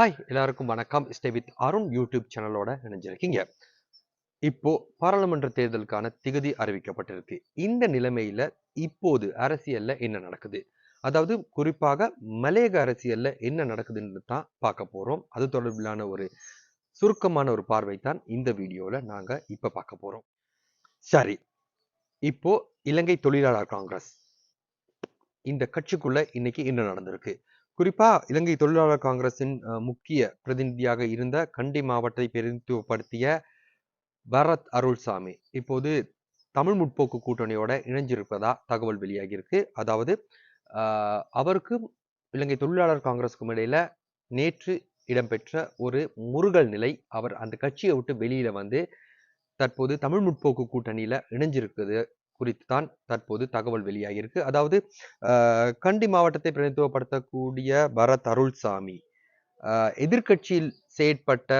Hi எல்லாருக்கும் வணக்கம். Stay with Arun YouTube சேனலோட இணைஞ்சிருக்கீங்க. இப்போ பாராளுமன்ற தேர்தலுக்கான திகதி அறிவிக்கப்பட்டிருக்கு. இந்த நிலைமையில இப்போது அரசியல்ல என்ன நடக்குது? அதாவது குறிப்பாக மலையக அரசியல்ல என்ன நடக்குதுன்னு தான் பார்க்க போறோம். அது தொடர்பிலான ஒரு சுருக்கமான ஒரு பார்வை தான் இந்த வீடியோல நாங்க இப்ப பார்க்க போறோம். சரி இப்போ இலங்கை தொழிலாளர் காங்கிரஸ். இந்த கட்சிக்குள்ள இன்னைக்கு என்ன நடந்திருக்கு? குறிப்பா இலங்கை தொழிலாளர் காங்கிரசின் முக்கிய பிரதிநிதியாக இருந்த கண்டி மாவட்டத்தை பிரதிநிதித்துவப்படுத்திய பரத் அருள்சாமி. இப்போது தமிழ் முற்போக்கு கூட்டணியோட இணைஞ்சிருப்பதா தகவல் வெளியாகியிருக்கு அதாவது அவருக்கும் இலங்கை தொழிலாளர் காங்கிரஸுக்கும் இடையில நேற்று இடம்பெற்ற ஒரு முருகல் நிலை அவர் அந்த கட்சியை விட்டு வெளியில வந்து தற்போது தமிழ் முற்போக்கு கூட்டணியில இணைஞ்சிருக்குது. குறித்து தான் தற்போது தகவல் வெளியாகியிருக்கு. அதாவது கண்டி மாவட்டத்தை பிரதித்துவப்படுத்தக்கூடிய பரத் அருள்சாமி எதிர்கட்சியில் எதிர்க்கட்சியில் செயற்பட்ட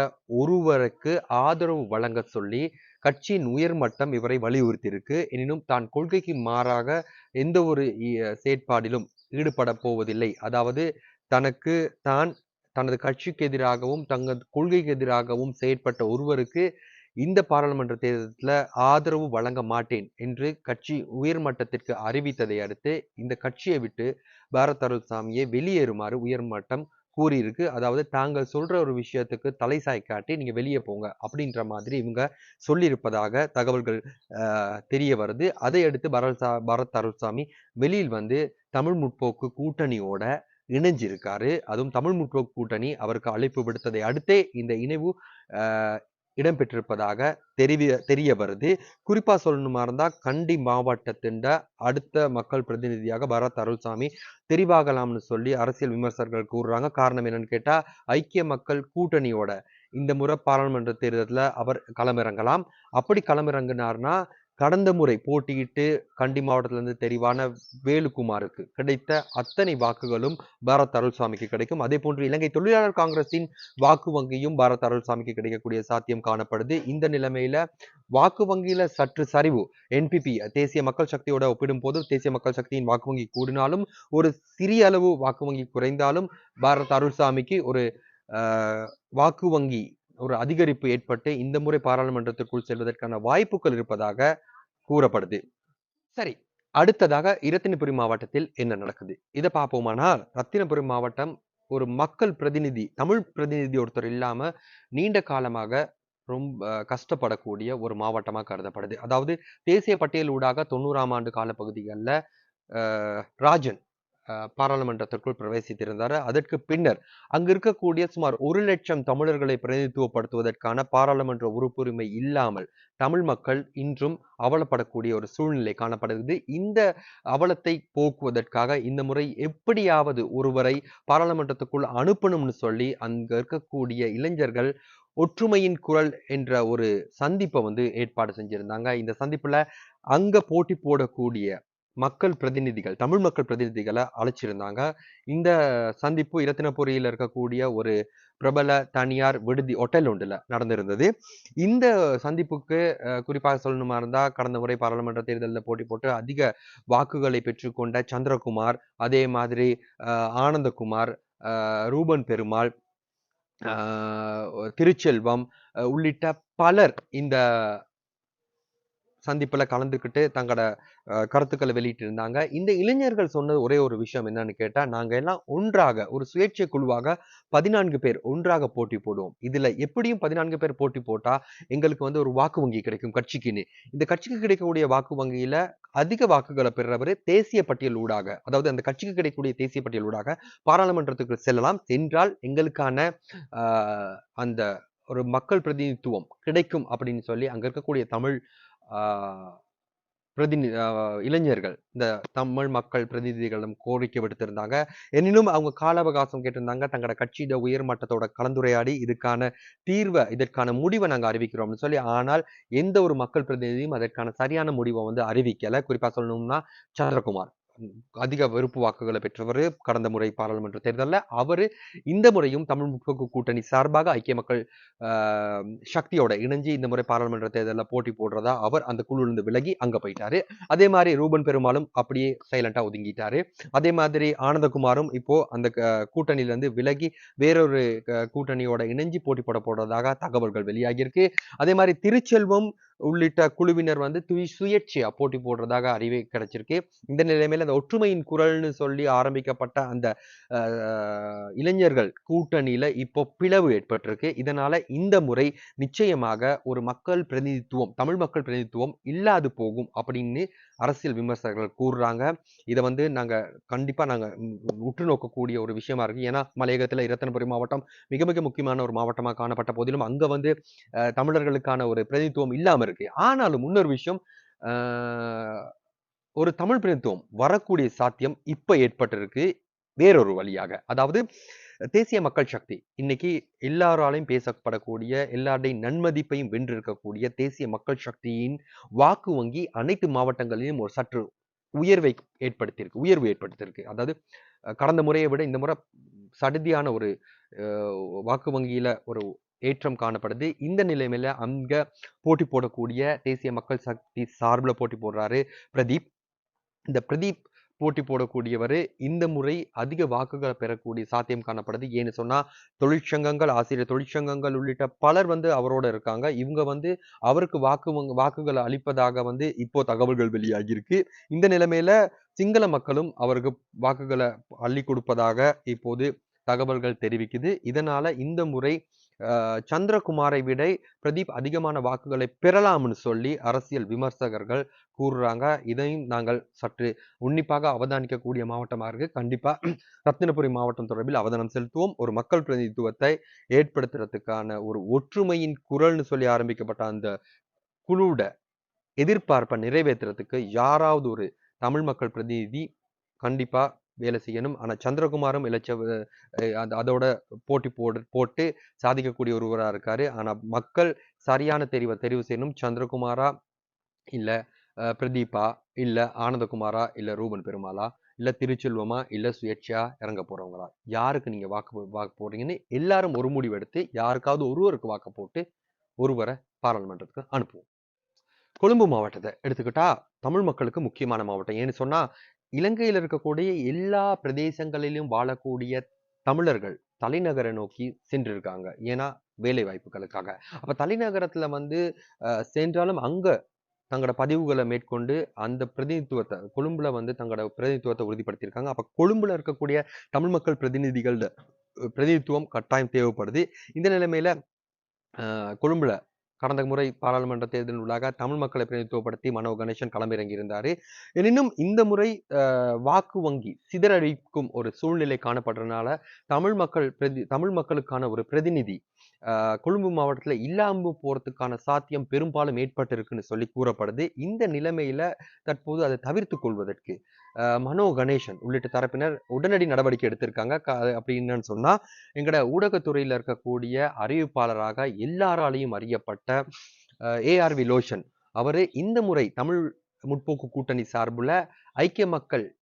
ஒருவருக்கு ஆதரவு வழங்க சொல்லி கட்சியின் உயர்மட்டம் இவரை வலியுறுத்தியிருக்கு. எனினும் தான் கொள்கைக்கு மாறாக எந்த ஒரு இ- செயற்பாடிலும் ஈடுபட போவதில்லை. அதாவது தனக்கு தான் தனது கட்சிக்கு எதிராகவும் தங்கள் கொள்கைக்கு எதிராகவும் செயற்பட்ட ஒருவருக்கு இந்த பாராளுமன்ற தேர்தலில் ஆதரவு வழங்க மாட்டேன் என்று கட்சி உயர்மட்டத்திற்கு அறிவித்ததை அடுத்து இந்த கட்சியை விட்டு பாரத் அருள்சாமியை வெளியேறுமாறு உயர்மட்டம் கூறியிருக்கு. அதாவது தாங்கள் சொல்ற ஒரு விஷயத்துக்கு தலை சாய் காட்டி நீங்க வெளியே போங்க அப்படின்ற மாதிரி இவங்க சொல்லியிருப்பதாக தகவல்கள் தெரிய வருது. அதை அடுத்து பரத் பரத் அருள்சாமி வெளியில் வந்து தமிழ் முற்போக்கு கூட்டணியோட இணைஞ்சிருக்காரு. அதுவும் தமிழ் முற்போக்கு கூட்டணி அவருக்கு அழைப்பு விடுத்ததை அடுத்தே இந்த இணைவு இடம்பெற்றிருப்பதாக தெரிய தெரிய வருது. குறிப்பா சொல்லணுமா இருந்தா கண்டி மாவட்டத்தின் அடுத்த மக்கள் பிரதிநிதியாக பரத் அருள்சாமி தெரிவாகலாம்னு சொல்லி அரசியல் விமர்சகர்கள் கூறுறாங்க. காரணம் என்னன்னு கேட்டா ஐக்கிய மக்கள் கூட்டணியோட இந்த முறை பாராளுமன்ற தேர்தலில் அவர் களமிறங்கலாம். அப்படி களமிறங்கினார்னா கடந்த முறை போட்டியிட்டு கண்டி மாவட்டத்திலிருந்து தெரிவான வேலுக்குமாருக்கு கிடைத்த அத்தனை வாக்குகளும் பாரத் அருள்சாமிக்கு கிடைக்கும். அதே போன்று இலங்கை தொழிலாளர் காங்கிரசின் வாக்கு வங்கியும் பாரத் அருள்சாமிக்கு கிடைக்கக்கூடிய சாத்தியம் காணப்படுது. இந்த நிலைமையில வாக்கு வங்கியில சற்று சரிவு. என்பிபி தேசிய மக்கள் சக்தியோட ஒப்பிடும்போது தேசிய மக்கள் சக்தியின் வாக்கு வங்கி கூடினாலும் ஒரு சிறிய அளவு வாக்கு வங்கி குறைந்தாலும் பாரத் அருள்சாமிக்கு ஒரு வாக்கு வங்கி ஒரு அதிகரிப்பு ஏற்பட்டு இந்த முறை பாராளுமன்றத்திற்குள் செல்வதற்கான வாய்ப்புகள் இருப்பதாக கூறப்படுது. சரி அடுத்ததாக இரத்தினபுரி மாவட்டத்தில் என்ன நடக்குது? இதை பார்ப்போமானால் ரத்தினபுரி மாவட்டம் ஒரு மக்கள் பிரதிநிதி தமிழ் பிரதிநிதி ஒருத்தர் இல்லாமல் நீண்ட காலமாக ரொம்ப கஷ்டப்படக்கூடிய ஒரு மாவட்டமாக கருதப்படுது. அதாவது தேசிய பட்டியல் ஊடாக தொண்ணூறாம் ஆண்டு காலப்பகுதிகளில் ராஜன். பாராளுமன்றத்திற்குள் பிரவேசித்திருந்தார். அதற்கு பின்னர் அங்கு இருக்கக்கூடிய சுமார் ஒரு லட்சம் தமிழர்களை பிரதிநிதித்துவப்படுத்துவதற்கான பாராளுமன்ற உறுப்புரிமை இல்லாமல் தமிழ் மக்கள் இன்றும் அவலப்படக்கூடிய ஒரு சூழ்நிலை காணப்படுகிறது. இந்த அவலத்தை போக்குவதற்காக இந்த முறை எப்படியாவது ஒருவரை பாராளுமன்றத்துக்குள் அனுப்பணும்னு சொல்லி அங்கு இருக்கக்கூடிய இளைஞர்கள் ஒற்றுமையின் குரல் என்ற ஒரு சந்திப்பை வந்து ஏற்பாடு செஞ்சிருந்தாங்க. இந்த சந்திப்புல அங்க போட்டி போடக்கூடிய மக்கள் பிரதிநிதிகள் தமிழ் மக்கள் பிரதிநிதிகளை அழைச்சிருந்தாங்க. இந்த சந்திப்பு இரத்தினபுரியில் இருக்கக்கூடிய ஒரு பிரபல தனியார் விடுதி ஹோட்டல் ஒன்றில் நடந்திருந்தது. இந்த சந்திப்புக்கு குறிப்பாக சொல்லணுமா இருந்தா கடந்த முறை பாராளுமன்ற தேர்தலில் போட்டி போட்டு அதிக வாக்குகளை பெற்றுக்கொண்ட சந்திரகுமார் அதே மாதிரி ஆனந்தகுமார் ரூபன் பெருமாள் திருச்செல்வம் உள்ளிட்ட பலர் இந்த சந்திப்பில் கலந்துக்கிட்டு தங்களோட கருத்துக்களை கருத்துக்களை வெளியிட்டிருந்தாங்க. இந்த இளைஞர்கள் சொன்னது ஒரே ஒரு விஷயம் என்னன்னு கேட்டால் நாங்கள் எல்லாம் ஒன்றாக ஒரு சுயேட்சை குழுவாக பதினான்கு பேர் ஒன்றாக போட்டி போடுவோம். இதில் எப்படியும் பதினான்கு பேர் போட்டி போட்டால் எங்களுக்கு வந்து ஒரு வாக்கு வங்கி கிடைக்கும் கட்சிக்குன்னு. இந்த கட்சிக்கு கிடைக்கக்கூடிய வாக்கு வங்கியில் அதிக வாக்குகளை பெறுறவர் தேசிய பட்டியல் ஊடாக அதாவது அந்த கட்சிக்கு கிடைக்கக்கூடிய தேசிய பட்டியல் ஊடாக பாராளுமன்றத்துக்கு செல்லலாம். சென்றால் எங்களுக்கான அந்த ஒரு மக்கள் பிரதிநிதித்துவம் கிடைக்கும் அப்படின்னு சொல்லி அங்கே இருக்கக்கூடிய தமிழ் பிரதிநி இளைஞர்கள். இந்த தமிழ் மக்கள் பிரதிநிதிகளிடம் கோரிக்கை விடுத்திருந்தாங்க எனினும் அவங்க கால அவகாசம் கேட்டிருந்தாங்க. தங்களோட கட்சியோட உயர் மட்டத்தோட கலந்துரையாடி இதுக்கான தீர்வை இதற்கான முடிவை நாங்க அறிவிக்கிறோம்னு சொல்லி ஆனால் எந்த ஒரு மக்கள் பிரதிநிதியும் அதற்கான சரியான முடிவை வந்து அறிவிக்கலை. குறிப்பா சொல்லணும்னா சந்திரகுமார் அதிக வெறுப்பு வாக்குகளை பெற்றவர் கடந்த முறை பாராளுமன்ற தேர்தலில். அவர் இந்த முறையும் தமிழ் முற்போக்கு கூட்டணி சார்பாக ஐக்கிய மக்கள் சக்தியோட இணைஞ்சு இந்த முறை பாராளுமன்ற தேர்தலில் போட்டி போடுறதா அவர் அந்த குழுவிலிருந்து விலகி அங்க போயிட்டாரு. அதே மாதிரி ரூபன் பெருமாளும் அப்படியே சைலண்டா ஒதுங்கிட்டாரு. அதே மாதிரி ஆனந்தகுமாரும் இப்போ அந்த கூட்டணியிலேருந்து கூட்டணியில இருந்து விலகி வேறொரு கூட்டணியோட இணைஞ்சு போட்டி போட போடுறதாக தகவல்கள் வெளியாகியிருக்கு. அதே மாதிரி திருச்செல்வம் உள்ளிட்ட குழுவினர் வந்து துய் சுயேட்சையா போட்டி போடுறதாக அறிவை கிடைச்சிருக்கு. இந்த நிலைமையில அந்த ஒற்றுமையின் குரல்னு சொல்லி ஆரம்பிக்கப்பட்ட அந்த இளைஞர்கள் கூட்டணியில இப்போ பிளவு ஏற்பட்டிருக்கு. இதனால இந்த முறை நிச்சயமாக ஒரு மக்கள் பிரதிநிதித்துவம் தமிழ் மக்கள் பிரதிநிதித்துவம் இல்லாது போகும் அப்படின்னு அரசியல் விமர்சகர்கள் கூறுறாங்க. இதை வந்து நாங்கள் கண்டிப்பாக நாங்கள் உற்று நோக்கக்கூடிய ஒரு விஷயமா இருக்குது ஏன்னா மலையகத்தில் இரத்தனபுரி மாவட்டம் மிக மிக முக்கியமான ஒரு மாவட்டமாக காணப்பட்ட போதிலும் அங்கே வந்து தமிழர்களுக்கான ஒரு பிரதிநிதித்துவம் இல்லாமல் இருக்கு. ஆனாலும் இன்னொரு விஷயம் ஒரு தமிழ் பிரதிநிதித்துவம் வரக்கூடிய சாத்தியம் இப்போ ஏற்பட்டிருக்கு வேறொரு வழியாக. அதாவது தேசிய மக்கள் சக்தி. இன்னைக்கு எல்லாராலையும் பேசப்படக்கூடிய எல்லாருடைய நன்மதிப்பையும் வென்றிருக்கக்கூடிய தேசிய மக்கள் சக்தியின் வாக்கு வங்கி அனைத்து மாவட்டங்களிலும் ஒரு சற்று உயர்வை ஏற்படுத்தியிருக்கு உயர்வு ஏற்படுத்தியிருக்கு. அதாவது கடந்த முறையை விட இந்த முறை சடுதியான ஒரு வாக்கு வங்கியில ஒரு ஏற்றம் காணப்படுது. இந்த நிலைமையில அங்க போட்டி போடக்கூடிய தேசிய மக்கள் சக்தி சார்பில் போட்டி போடுறாரு பிரதீப். இந்த பிரதீப் போட்டி போடக்கூடியவர் இந்த முறை அதிக வாக்குகளை பெறக்கூடிய சாத்தியம் காணப்படுது. ஏன்னு சொன்னால் தொழிற்சங்கங்கள் ஆசிரியர் தொழிற்சங்கங்கள் உள்ளிட்ட பலர் வந்து அவரோட இருக்காங்க. இவங்க வந்து அவருக்கு வாக்கு வாக்குகளை அளிப்பதாக வந்து இப்போ தகவல்கள் வெளியாகியிருக்கு. இந்த நிலைமையில சிங்கள மக்களும் அவருக்கு வாக்குகளை அள்ளி கொடுப்பதாக இப்போது தகவல்கள் தெரிவிக்குது. இதனால இந்த முறை சந்திரகுமாரை விட பிரதீப் அதிகமான வாக்குகளை பெறலாம்னு சொல்லி அரசியல் விமர்சகர்கள் கூறுறாங்க. இதையும் நாங்கள் சற்று உன்னிப்பாக அவதானிக்கக்கூடிய மாவட்டமாக இருக்கு. கண்டிப்பா ரத்தினபுரி மாவட்டம் தொடர்பில் அவதானம் செலுத்துவோம். ஒரு மக்கள் பிரதிநிதித்துவத்தை ஏற்படுத்துறதுக்கான ஒரு ஒற்றுமையின் குரல்னு சொல்லி ஆரம்பிக்கப்பட்ட அந்த குழுவோட எதிர்பார்ப்பை நிறைவேற்றுறதுக்கு யாராவது ஒரு தமிழ் மக்கள் பிரதிநிதி கண்டிப்பா வேலை செய்யணும். ஆனா சந்திரகுமாரும் இளைச்ச அந்த அதோட போட்டி போடு போட்டு சாதிக்கக்கூடிய ஒருவரா இருக்காரு. ஆனா மக்கள் சரியான தெரிவை தெரிவு செய்யணும். சந்திரகுமாரா இல்ல பிரதீபா இல்ல ஆனந்தகுமாரா இல்ல ரூபன் பெருமாளா இல்ல திருச்செல்வமா இல்ல சுயேட்சையா இறங்க போறவங்களா? யாருக்கு நீங்க வாக்கு வாக்கு போடுறீங்கன்னு எல்லாரும் ஒரு முடிவு எடுத்து யாருக்காவது ஒருவருக்கு வாக்கு போட்டு ஒருவரை பாராளுமன்றத்துக்கு அனுப்புவோம். கொழும்பு மாவட்டத்தை எடுத்துக்கிட்டா தமிழ் மக்களுக்கு முக்கியமான மாவட்டம். ஏன்னு சொன்னா இலங்கையில் இருக்கக்கூடிய எல்லா பிரதேசங்களிலும் வாழக்கூடிய தமிழர்கள் தலைநகரை நோக்கி சென்றிருக்காங்க. ஏன்னா வேலை வாய்ப்புகளுக்காக அப்ப தலைநகரத்துல வந்து சென்றாலும் அங்க தங்களோட பதிவுகளை மேற்கொண்டு அந்த பிரதிநிதித்துவத்தை கொழும்புல வந்து தங்களோட பிரதிநிதித்துவத்தை உறுதிப்படுத்தியிருக்காங்க. அப்ப கொழும்புல இருக்கக்கூடிய தமிழ் மக்கள் பிரதிநிதிகள் பிரதிநிதித்துவம் கட்டாயம் தேவைப்படுது. இந்த நிலைமையில கொழும்புல கடந்த முறை பாராளுமன்ற தேர்தல் உள்ளாக தமிழ் மக்களை பிரதிநிதித்துவப்படுத்தி மனோ கணேசன் களமிறங்கியிருந்தார். எனினும் இந்த முறை வாக்கு வங்கி சிதறடிக்கும் ஒரு சூழ்நிலை காணப்படுறதுனால தமிழ் மக்கள் பிரதி தமிழ் மக்களுக்கான ஒரு பிரதிநிதி கொழும்பு மாவட்டத்தில் இல்லாமல் போகிறதுக்கான சாத்தியம் பெரும்பாலும் ஏற்பட்டிருக்குன்னு சொல்லி கூறப்படுது. இந்த நிலைமையில தற்போது அதை தவிர்த்து கொள்வதற்கு மனோ கணேசன் உள்ளிட்ட தரப்பினர் உடனடி நடவடிக்கை எடுத்திருக்காங்க. க- சொன்னால் அப்படி ஊடகத்துறையில் இருக்கக்கூடிய அறிவிப்பாளராக எல்லாராலையும் அறியப்பட்ட ஏஆர்வி லோஷன். அவர் இந்த முறை தமிழ் முற்போக்கு கூட்டணி சார்புல ஐக்கிய மக்கள்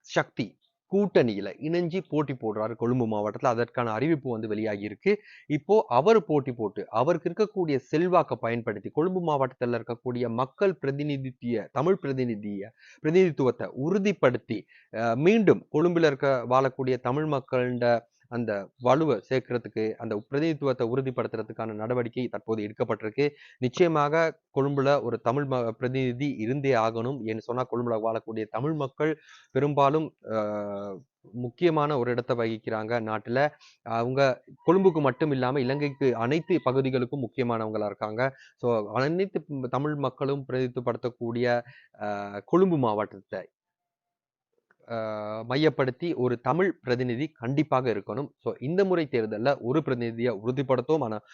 சக்தி கூட்டணியில் இணைஞ்சு போட்டி போடுறாரு கொழும்பு மாவட்டத்தில். அதற்கான அறிவிப்பு வந்து வெளியாகி இருக்கு இப்போ அவர் போட்டி போட்டு அவருக்கு இருக்கக்கூடிய செல்வாக்கை பயன்படுத்தி கொழும்பு மாவட்டத்தில் இருக்கக்கூடிய மக்கள் பிரதிநிதித்திய தமிழ் பிரதிநிதிய பிரதிநிதித்துவத்தை உறுதிப்படுத்தி மீண்டும் கொழும்பில் இருக்க வாழக்கூடிய தமிழ் மக்களோட அந்த வலுவை சேர்க்கறதுக்கு அந்த பிரதிநிதித்துவத்தை உறுதிப்படுத்துறதுக்கான நடவடிக்கை தற்போது எடுக்கப்பட்டிருக்கு. நிச்சயமாக கொழும்புல ஒரு தமிழ் ம பிரதிநிதி இருந்தே ஆகணும் ஏன்னு சொன்னா கொழும்புல வாழக்கூடிய தமிழ் மக்கள் பெரும்பாலும் முக்கியமான ஒரு இடத்தை வகிக்கிறாங்க நாட்டில். அவங்க கொழும்புக்கு மட்டும் இல்லாமல் இலங்கைக்கு அனைத்து பகுதிகளுக்கும் முக்கியமானவங்களா இருக்காங்க. ஸோ அனைத்து தமிழ் மக்களும் பிரதித்துப்படுத்தக்கூடிய கொழும்பு மாவட்டத்தை மையப்படுத்தி ஒரு தமிழ் பிரதிநிதி கண்டிப்பாக இருக்கணும். ஸோ இந்த முறை தேர்தலில் ஒரு பிரதிநிதியை உறுதிப்படுத்தும் ஆனால்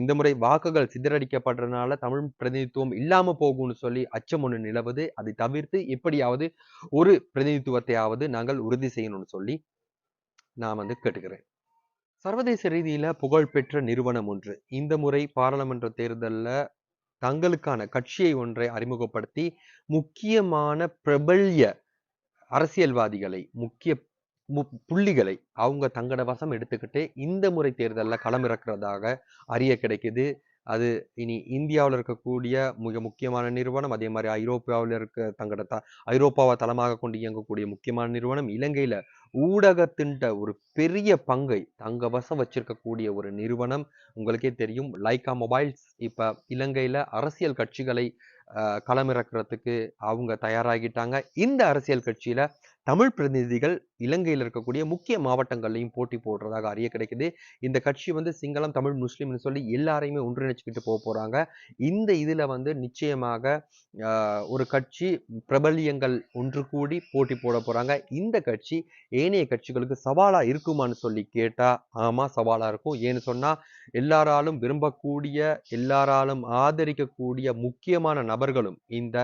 இந்த முறை வாக்குகள் சிதறடிக்கப்படுறதுனால தமிழ் பிரதிநிதித்துவம் இல்லாமல் போகும்னு சொல்லி அச்சம் ஒன்று நிலவுது. அதை தவிர்த்து எப்படியாவது ஒரு பிரதிநிதித்துவத்தையாவது நாங்கள் உறுதி செய்யணும்னு சொல்லி நான் வந்து கேட்டுக்கிறேன். சர்வதேச ரீதியில் புகழ்பெற்ற நிறுவனம் ஒன்று. இந்த முறை பாராளுமன்ற தேர்தலில் தங்களுக்கான கட்சியை ஒன்றை அறிமுகப்படுத்தி முக்கியமான பிரபல்ய அரசியல்வாதிகளை முக்கிய புள்ளிகளை அவங்க தங்களோட வசம் எடுத்துக்கிட்டு இந்த முறை தேர்தலில் களமிறக்கிறதாக அறிய கிடைக்குது. அது இனி இந்தியாவில் இருக்கக்கூடிய மிக முக்கியமான நிறுவனம் அதே மாதிரி ஐரோப்பாவில் இருக்க தங்களோட த ஐரோப்பாவை தளமாக கொண்டு இயங்கக்கூடிய முக்கியமான நிறுவனம் இலங்கையில் ஊடகத்தின்ட ஒரு பெரிய பங்கை தங்க வசம் வச்சிருக்கக்கூடிய ஒரு நிறுவனம். உங்களுக்கே தெரியும் லைக்கா மொபைல்ஸ். இப்போ இலங்கையில் அரசியல் கட்சிகளை களமிறக்கிறதுக்கு அவங்க தயாராகிட்டாங்க. இந்த அரசியல் கட்சியில தமிழ் பிரதிநிதிகள் இலங்கையில் இருக்கக்கூடிய முக்கிய மாவட்டங்கள்லையும் போட்டி போடுறதாக அறிய கிடைக்குது. இந்த கட்சி வந்து சிங்களம் தமிழ் முஸ்லீம்னு சொல்லி எல்லாரையுமே ஒன்றிணைச்சுக்கிட்டு போக போகிறாங்க இந்த இதில் வந்து நிச்சயமாக ஒரு கட்சி பிரபல்யங்கள் ஒன்று கூடி போட்டி போட போகிறாங்க இந்த கட்சி ஏனைய கட்சிகளுக்கு சவாலாக இருக்குமான்னு சொல்லி கேட்டால் ஆமாம் சவாலாக இருக்கும். ஏன்னு சொன்னால் எல்லாராலும் விரும்பக்கூடிய எல்லாராலும் ஆதரிக்கக்கூடிய முக்கியமான நபர்களும் இந்த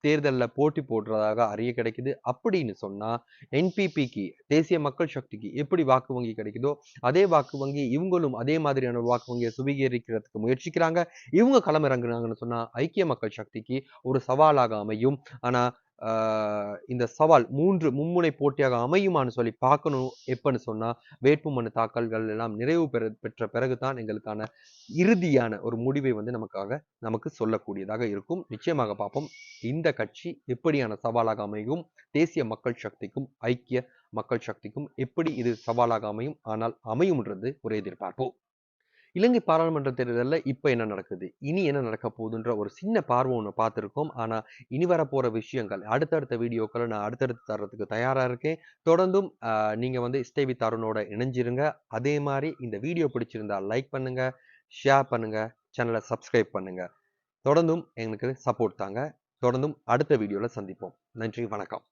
தேர்தலில் போட்டி போடுறதாக அறிய கிடைக்குது. அப்படின்னு சொன்னால் என்பிபிக்கு தேசிய மக்கள் சக்திக்கு எப்படி வாக்கு வங்கி கிடைக்குதோ அதே வாக்கு வங்கி இவங்களும் அதே மாதிரியான வாக்கு வங்கியை சுவீகரிக்கிறதுக்கு முயற்சிக்கிறாங்க. இவங்க களமிறங்குனாங்கன்னு சொன்னால் ஐக்கிய மக்கள் சக்திக்கு ஒரு சவாலாக அமையும். ஆனால் இந்த சவால் மூன்று மும்முனை போட்டியாக அமையுமான்னு சொல்லி பார்க்கணும். எப்பன்னு சொன்னா வேட்புமனு தாக்கல்கள் எல்லாம் நிறைவு பெற பெற்ற பிறகுதான் எங்களுக்கான இறுதியான ஒரு முடிவை வந்து நமக்காக நமக்கு சொல்லக்கூடியதாக இருக்கும். நிச்சயமாக பார்ப்போம். இந்த கட்சி எப்படியான சவாலாக அமையும்? தேசிய மக்கள் சக்திக்கும் ஐக்கிய மக்கள் சக்திக்கும் எப்படி இது சவாலாக அமையும்? ஆனால் அமையும்ன்றது ஒரு எதிர்பார்ப்போம் இலங்கை பாராளுமன்ற தேர்தலில் இப்போ என்ன நடக்குது? இனி என்ன நடக்க போகுதுன்ற ஒரு சின்ன பார்வை ஒன்று பார்த்துருக்கோம். ஆனால் இனி வரப்போகிற விஷயங்கள் அடுத்தடுத்த வீடியோக்களை நான் அடுத்தடுத்து தர்றதுக்கு தயாராக இருக்கேன். தொடர்ந்தும் நீங்கள் வந்து ஸ்டே தருணோட இணைஞ்சிருங்க. அதே மாதிரி இந்த வீடியோ பிடிச்சிருந்தா லைக் பண்ணுங்க ஷேர் பண்ணுங்க சேனலை சப்ஸ்கிரைப் பண்ணுங்க. தொடர்ந்தும் எங்களுக்கு சப்போர்ட் தாங்க. தொடர்ந்தும் அடுத்த வீடியோவில் சந்திப்போம். நன்றி வணக்கம்.